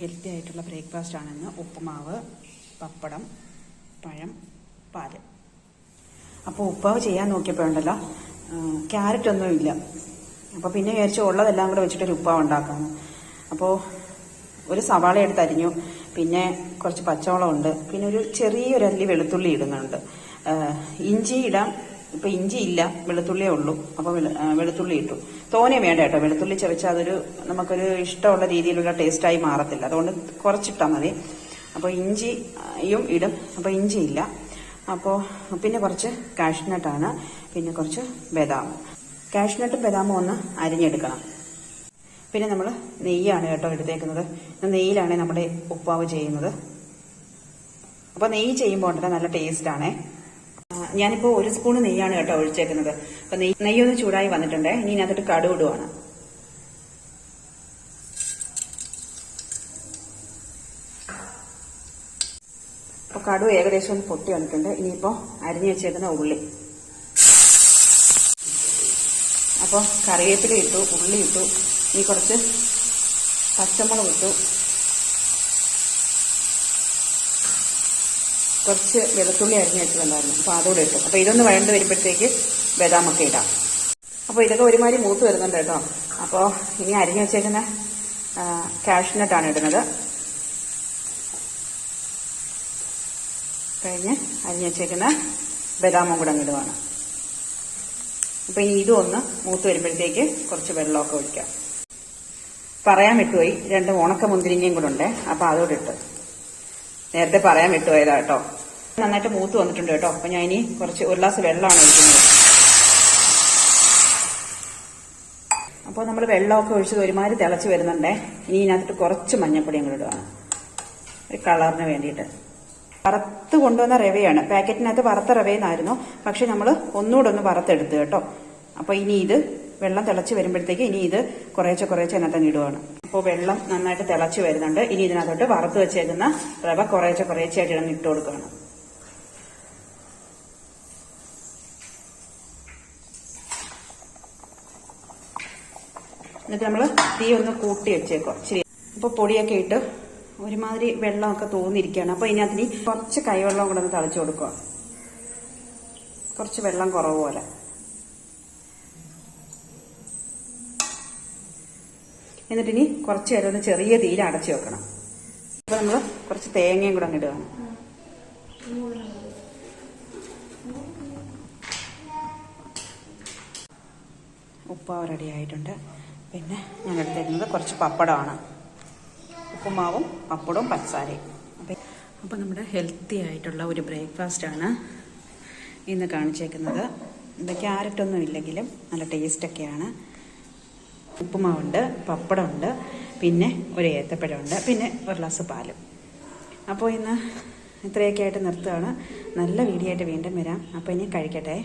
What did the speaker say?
Healthy ആയിട്ടുള്ള breakfast ആണെന്ന് ഉപ്പുമാവ് പപ്പടം പഴം പാൽ. അപ്പോൾ ഉപ്പാവ് ചെയ്യാൻ നോക്കിയപ്പോൾ ഉണ്ടല്ലോ ക്യാരറ്റ് ഒന്നും ഇല്ല. അപ്പോൾ പിന്നെ വിചാരിച്ചു ഉള്ളതെല്ലാം കൂടെ വെച്ചിട്ടൊരു ഉപ്പാവ് ഉണ്ടാക്കാമെന്ന് അപ്പോൾ ഒരു സവാള എടുത്ത് അരിഞ്ഞു പിന്നെ കുറച്ച് പച്ചവളം ഉണ്ട് പിന്നെ ഒരു ചെറിയൊരു അല്ലി വെളുത്തുള്ളി ഇടുന്നുണ്ട്. ഇഞ്ചി ഇടാം ഇപ്പൊ ഇഞ്ചി ഇല്ല വെളുത്തുള്ളിയേ ഉള്ളൂ. അപ്പോൾ വെളു- വെളുത്തുള്ളി ഇട്ടു. തോനെ വേണ്ട കേട്ടോ. വെളുത്തുള്ളി ചവച്ചാൽ അതൊരു നമുക്കൊരു ഇഷ്ടമുള്ള രീതിയിലുള്ള ടേസ്റ്റായി മാറത്തില്ല. അതുകൊണ്ട് കുറച്ചിട്ടാൽ മതി. അപ്പോൾ ഇഞ്ചിയും ഇടും. അപ്പോൾ ഇഞ്ചി ഇല്ല. അപ്പോൾ പിന്നെ കുറച്ച് കാഷ്നട്ടാണ്. പിന്നെ കുറച്ച് ബദാം. കാഷ്നട്ടും ബദാമും ഒന്ന് അരിഞ്ഞെടുക്കണം. പിന്നെ നമ്മൾ നെയ്യാണ് കേട്ടോ എടുത്തേക്കുന്നത്. നെയ്യിലാണ് നമ്മുടെ ഉപ്പാവ് ചെയ്യുന്നത്. അപ്പോൾ നെയ്യ് ചെയ്യുമ്പോൾ ഉണ്ടല്ലോ നല്ല ടേസ്റ്റാണേ ഞാനിപ്പോൾ ഒരു സ്പൂൺ നെയ്യാണ് കേട്ടോ ഒഴിച്ചേക്കുന്നത്. അപ്പൊ നെയ്യ് നെയ്യൊന്ന് ചൂടായി വന്നിട്ടുണ്ട്. ഇനി ഇതിനകത്തോട്ട് കടുവിടുവാണ് അപ്പോൾ കടു ഏകദേശം ഒന്ന് പൊട്ടി വന്നിട്ടുണ്ട്. ഇനിയിപ്പോൾ അരിഞ്ഞു വെച്ചേക്കുന്ന ഉള്ളി. അപ്പോൾ കറിവേപ്പില ഇട്ടു ഉള്ളി ഇട്ടു ഇനി കുറച്ച് പച്ചമുളക് ഇട്ടു. കുറച്ച് വെളുത്തുള്ളി അരിഞ്ഞ് വെച്ചിട്ടുണ്ടായിരുന്നു. അപ്പോൾ അതോടെ ഇട്ടു. അപ്പോൾ ഇതൊന്ന് വഴണ്ട് വരുമ്പോഴത്തേക്ക് ബദാമൊക്കെ ഇടാം. അപ്പോൾ ഇതൊക്കെ ഒരുമാതിരി മൂത്ത് വരുന്നുണ്ട് കേട്ടോ. അപ്പോൾ ഇനി അരിഞ്ഞ് വെച്ചേക്കുന്ന കാഷ്നട്ടാണ് ഇടുന്നത്. കഴിഞ്ഞ് അരിഞ്ഞ് വെച്ചേക്കുന്ന ബദാമും കൂടെ ഇടുവാണ്. അപ്പൊ ഇനി ഇതും ഒന്ന് മൂത്ത് വരുമ്പോഴത്തേക്ക് കുറച്ച് വെള്ളമൊക്കെ ഒഴിക്കാം. പറയാൻ വിട്ടുപോയി. രണ്ട് ഉണക്ക മുന്തിരിങ്ങയും കൂടെ ഉണ്ട്. അപ്പൊ അതോടെ ഇട്ട്. നേരത്തെ പറയാൻ വിട്ടുപോയതാ കേട്ടോ. നന്നായിട്ട് മൂത്ത് വന്നിട്ടുണ്ട് കേട്ടോ. അപ്പൊ ഞാൻ ഇനി കുറച്ച് ഒരു ഗ്ലാസ് വെള്ളമാണ് ഒഴിക്കുന്നത്. അപ്പോൾ നമ്മൾ വെള്ളമൊക്കെ ഒഴിച്ചത് ഒരുമാതിരി തിളച്ച് വരുന്നുണ്ടേ. ഇനി ഇതിനകത്തിട്ട് കുറച്ച് മഞ്ഞപ്പൊടി അങ്ങോട്ട് ഇടുകയാണ് ഒരു കളറിന് വേണ്ടിയിട്ട്. വറുത്ത് കൊണ്ടുവന്ന റവയാണ്. പാക്കറ്റിനകത്ത് വറുത്ത റവയെന്നായിരുന്നു. പക്ഷെ നമ്മൾ ഒന്നുകൂടെ ഒന്ന് വറുത്തെടുത്ത് കേട്ടോ. അപ്പോൾ ഇനി ഇത് വെള്ളം തിളച്ച് വരുമ്പോഴത്തേക്ക് ഇനി ഇത് കുറേശ്ശെ കുറേശ്ശെ അതിനകത്ത് അങ്ങ് ഇടുവാണ്. അപ്പോൾ വെള്ളം നന്നായിട്ട് തിളച്ച് വരുന്നുണ്ട്. ഇനി ഇതിനകത്തോട്ട് വറുത്ത് വെച്ചേക്കുന്ന റവ കുറേശ്ശെ കുറേശ്ശെ ആയിട്ട് ഇടന്ന് ഇട്ട് കൊടുക്കുകയാണ്. എന്നിട്ട് നമ്മൾ തീ ഒന്ന് കൂട്ടി വെച്ചേക്കോ ശരി അപ്പോൾ പൊടിയൊക്കെ ഇട്ട് ഒരുമാതിരി വെള്ളമൊക്കെ തോന്നിയിരിക്കുകയാണ്. അപ്പോൾ ഇനി കുറച്ച് കൈവെള്ളം കൂടെ ഒന്ന് തളിച്ചു കൊടുക്കുക കുറച്ച് വെള്ളം കുറവ് പോലെ. എന്നിട്ട് ഇനി കുറച്ച് നേരം ഒന്ന് ചെറിയ തീയിൽ അടച്ചു വെക്കണം. അപ്പോൾ നമ്മൾ കുറച്ച് തേങ്ങയും കൂടെ അങ്ങിടുകയാണ് ഉപ്പാവ് റെഡി ആയിട്ടുണ്ട്. പിന്നെ ഞാൻ എടുത്തിരുന്നത് കുറച്ച് പപ്പടമാണ്. ഉപ്പുമാവും പപ്പടവും പച്ചാരയും അപ്പൊ അപ്പോൾ നമ്മുടെ ഹെൽത്തി ആയിട്ടുള്ള ഒരു ബ്രേക്ക്ഫാസ്റ്റ് ആണ് ഇന്ന് കാണിച്ചേക്കുന്നത്. ഇത് ക്യാരറ്റൊന്നും ഇല്ലെങ്കിലും നല്ല ടേസ്റ്റ് ടേസ്റ്റൊക്കെയാണ് ഉപ്പുമാവുണ്ട് പപ്പടമുണ്ട് പിന്നെ ഒരു ഏത്തപ്പഴമുണ്ട് പിന്നെ ഒരു ഗ്ലാസ് പാലും. അപ്പോൾ ഇന്ന് ഇത്രയൊക്കെ ആയിട്ട് നിർത്തുകയാണ്. നല്ല വീഡിയോ ആയിട്ട് വീണ്ടും വരാം. അപ്പോൾ ഇനി കഴിക്കട്ടെ.